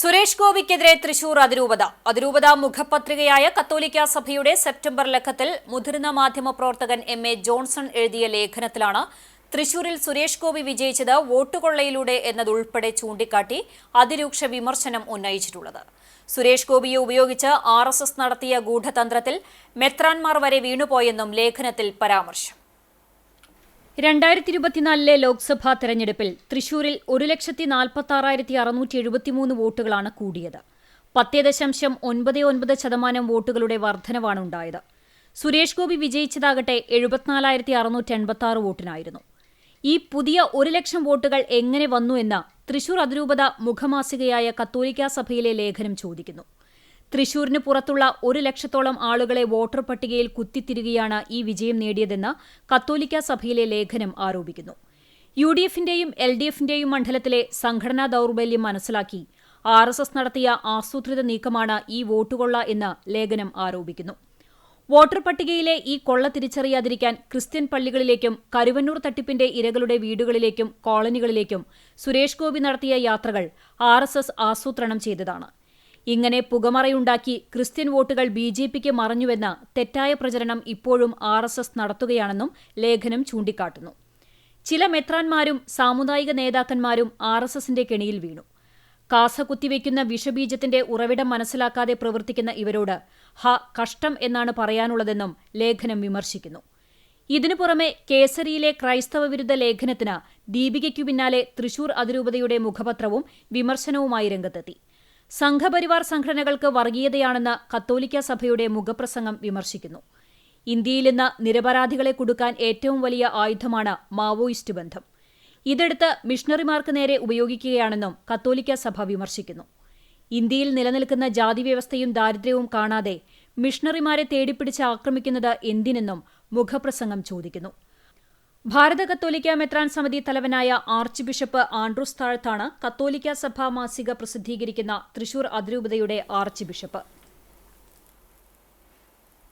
സുരേഷ് ഗോപിക്കെതിരെ തൃശൂർ അതിരൂപത. അതിരൂപത മുഖപത്രികയായ കത്തോലിക്ക സഭയുടെ സെപ്റ്റംബർ ലക്കത്തിൽ മുതിർന്ന മാധ്യമപ്രവർത്തകൻ എം എ ജോൺസൺ എഴുതിയ ലേഖനത്തിലാണ് തൃശൂരിൽ സുരേഷ് ഗോപി വിജയിച്ചത് വോട്ടുകൊള്ളയിലൂടെ എന്നതുൾപ്പെടെ ചൂണ്ടിക്കാട്ടി അതിരൂക്ഷ വിമർശനം ഉന്നയിച്ചിട്ടുള്ളത്. സുരേഷ് ഗോപിയെ ഉപയോഗിച്ച് ആർ നടത്തിയ ഗൂഢതന്ത്രത്തിൽ മെത്രാൻമാർ വരെ വീണുപോയെന്നും ലേഖനത്തിൽ പരാമർശം. രണ്ടായിരത്തി ഇരുപത്തിനാലിലെ ലോക്സഭാ തെരഞ്ഞെടുപ്പിൽ തൃശൂരിൽ ഒരു ലക്ഷത്തി നാൽപ്പത്തി ആറായിരത്തി അറുന്നൂറ്റി എഴുപത്തിമൂന്ന് വോട്ടുകളാണ് കൂടിയത്. പത്തേ ദശാംശം ഒൻപത് ഒൻപത് ശതമാനം വോട്ടുകളുടെ വർധനവാണ് ഉണ്ടായത്. സുരേഷ് ഗോപി വിജയിച്ചതാകട്ടെ എഴുപത്തിനാലായിരത്തി അറുന്നൂറ്റി എൺപത്തി ആറ് വോട്ടിനായിരുന്നു. ഈ പുതിയ ഒരു ലക്ഷം വോട്ടുകൾ എങ്ങനെ വന്നു എന്ന് തൃശൂർ അതിരൂപത മുഖമാസികയായ കത്തോലിക്കാ സഭയിലെ ലേഖനം ചോദിക്കുന്നു. തൃശൂരിന് പുറത്തുള്ള ഒരു ലക്ഷത്തോളം ആളുകളെ വോട്ടർ പട്ടികയിൽ കുത്തിത്തിരുകയാണ് ഈ വിജയം നേടിയതെന്ന് കത്തോലിക്ക സഭയിലെ ലേഖനം ആരോപിക്കുന്നു. യു ഡി എഫിന്റെയും എൽ ഡി എഫിന്റെയും മണ്ഡലത്തിലെ സംഘടനാ ദൌർബല്യം മനസ്സിലാക്കി ആർ എസ് എസ് നടത്തിയ ആസൂത്രിത നീക്കമാണ് ഈ വോട്ടുകൊള്ള എന്ന് ലേഖനം ആരോപിക്കുന്നു. വോട്ടർ പട്ടികയിലെ ഈ കൊള്ള തിരിച്ചറിയാതിരിക്കാൻ ക്രിസ്ത്യൻ പള്ളികളിലേക്കും കരുവന്നൂർ തട്ടിപ്പിന്റെ ഇരകളുടെ വീടുകളിലേക്കും കോളനികളിലേക്കും സുരേഷ് ഗോപി നടത്തിയ യാത്രകൾ ആർ എസ് എസ് ആസൂത്രണം ചെയ്തതാണ്. ഇങ്ങനെ പുകമറയുണ്ടാക്കി ക്രിസ്ത്യൻ വോട്ടുകൾ ബി ജെ പിക്ക് മറഞ്ഞുവെന്ന തെറ്റായ പ്രചരണം ഇപ്പോഴും ആർ എസ് എസ് നടത്തുകയാണെന്നും ലേഖനം ചൂണ്ടിക്കാട്ടുന്നു. ചില മെത്രാന്മാരും സാമുദായിക നേതാക്കന്മാരും ആർ എസ് എസിന്റെ കെണിയിൽ വീണു. കാസ കുത്തിവെക്കുന്ന വിഷബീജത്തിന്റെ ഉറവിടം മനസ്സിലാക്കാതെ പ്രവർത്തിക്കുന്ന ഇവരോട് ഹ കഷ്ടം എന്നാണ് പറയാനുള്ളതെന്നും ലേഖനം വിമർശിക്കുന്നു. ഇതിനു പുറമെ കേസരിയിലെ ക്രൈസ്തവ വിരുദ്ധ ലേഖനത്തിന് ദീപികയ്ക്കു പിന്നാലെ തൃശൂർ അതിരൂപതയുടെ മുഖപത്രവും വിമർശനവുമായി രംഗത്തെത്തി. സംഘപരിവാർ സംഘടനകൾക്ക് വർഗീയതയാണെന്ന് കത്തോലിക്ക സഭയുടെ മുഖപ്രസംഗം വിമർശിക്കുന്നു. ഇന്ത്യയിൽ ഇന്ന് നിരപരാധികളെ കുടുക്കാൻ ഏറ്റവും വലിയ ആയുധമാണ് മാവോയിസ്റ്റ് ബന്ധം. ഇതെടുത്ത് മിഷണറിമാർക്ക് നേരെ ഉപയോഗിക്കുകയാണെന്നും കത്തോലിക്ക സഭ വിമർശിക്കുന്നു. ഇന്ത്യയിൽ നിലനിൽക്കുന്ന ജാതി വ്യവസ്ഥയും ദാരിദ്ര്യവും കാണാതെ മിഷണറിമാരെ തേടിപ്പിടിച്ച് ആക്രമിക്കുന്നത് എന്തിനെന്നും മുഖപ്രസംഗം ചോദിക്കുന്നു. ഭാരത കത്തോലിക്ക മെത്രാൻ സമിതി തലവനായ ആർച്ച് ബിഷപ്പ് ആൻഡ്രൂസ് താഴത്താണ് കത്തോലിക്ക സഭാ മാസിക പ്രസിദ്ധീകരിക്കുന്ന തൃശൂർ അതിരൂപതയുടെ ആർച്ച് ബിഷപ്പ്.